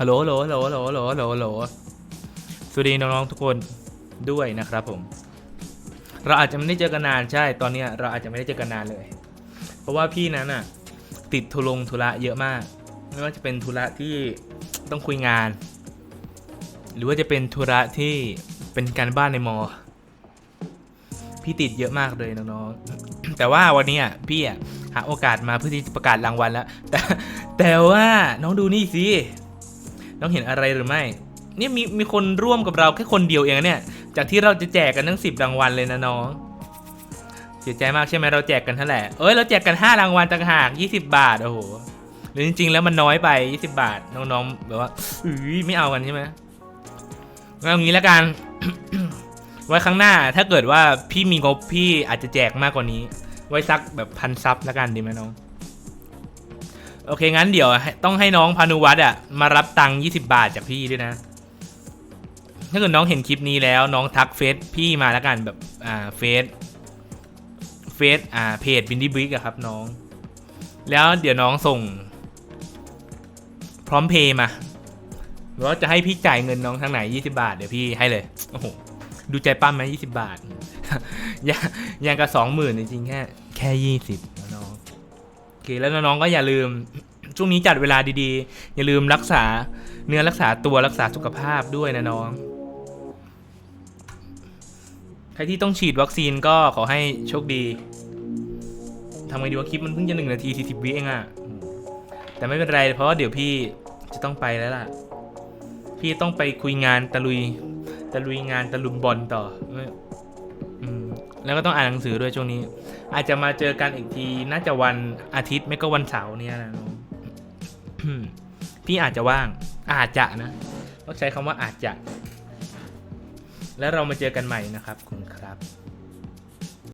ฮัลโหลฮัลโหลฮัลโหลฮัลโหลฮัลโหลฮัลโหลฮัลโหลสวัสดีน้องๆทุกคนด้วยนะครับผม เราอาจจะไม่ได้เจอกันนานใช่ ตอนเนี้ยเราอาจจะไม่ได้เจอกันนานเลย เพราะว่าพี่นั้นอะ ติดทุลงธุระเยอะมาก ไม่ว่าจะเป็นธุระที่ต้องคุยงาน หรือว่าจะเป็นธุระที่เป็นการบ้านในมอ พี่ติดเยอะมากเลยน้องๆ แต่ว่าวันนี้อะพี่อะหาโอกาสมาเพื่อที่จะประกาศรางวัลแล้ว แต่แต่ว่าน้องดูนี่สิ น้องเห็นอะไรหรือไม่เนี่ยมีมีคนร่วมกับเราแค่คนเดียวเองเนี่ย จากที่เราจะแจกกันทั้ง 10 รางวัลเลยนะน้อง เสียใจมากใช่ไหมเราแจกกันเท่าไหร่ เอ้ยเราแจกกัน 5 รางวัลต่างหาก 20 บาท โอ้โห หรือจริงๆ แล้วมันน้อยไป 20 บาท น้องๆ แบบว่าอุ้ยไม่เอากันใช่ไหมงั้นเอางี้แล้วกัน ไว้ครั้งหน้าถ้าเกิดว่าพี่มีงบพี่อาจจะแจกมากกว่านี้ ไว้สักแบบพันซับแล้วกันดีไหมน้อง โอเคงั้นเดี๋ยวต้องให้น้องพานุวัฒน์อะมารับตังค์20 บาทจากพี่ด้วยนะ ถ้าเกิดน้องเห็นคลิปนี้แล้วน้องทักเฟซพี่มาแล้วกันแบบอ่าเฟซเฟซอ่าเพจบินดี้บิ๊กอะครับน้อง แล้วเดี๋ยวน้องส่ง พร้อมเพย์มาหรือว่าจะให้พี่จ่ายเงินน้องทางไหน 20 บาท เดี๋ยวพี่ให้เลยโอ้โหดูใจปั้มไหม20 บาทยังยังกับสองหมื่นจริงๆแค่แค่ยี่สิบน้อง เคแล้วน้องๆก็อย่าลืมช่วงนี้จัดเวลาดีๆ อย่าลืมรักษาเนื้อรักษาตัวรักษาสุขภาพด้วยนะน้อง ใครที่ต้องฉีดวัคซีนก็ขอให้โชคดีทำไงดีว่าคลิปมันเพิ่งจะหนึ่งนาทีสี่สิบวิเองอะแต่ไม่เป็นไรเพราะว่าเดี๋ยวพี่จะต้องไปแล้วล่ะ พี่ต้องไปคุยงานตะลุย ตะลุยงานตะลุมบอลต่อ แล้วก็ต้องอ่านหนังสือด้วยช่วงนี้ อาจจะมาเจอกันอีกทีน่าจะวันอาทิตย์ไม่ก็วันเสาร์เนี่ยนะพี่อาจจะว่างอาจจะนะต้องใช้คำว่าอาจจะ แล้วเรามาเจอกันใหม่นะครับ คุณครับ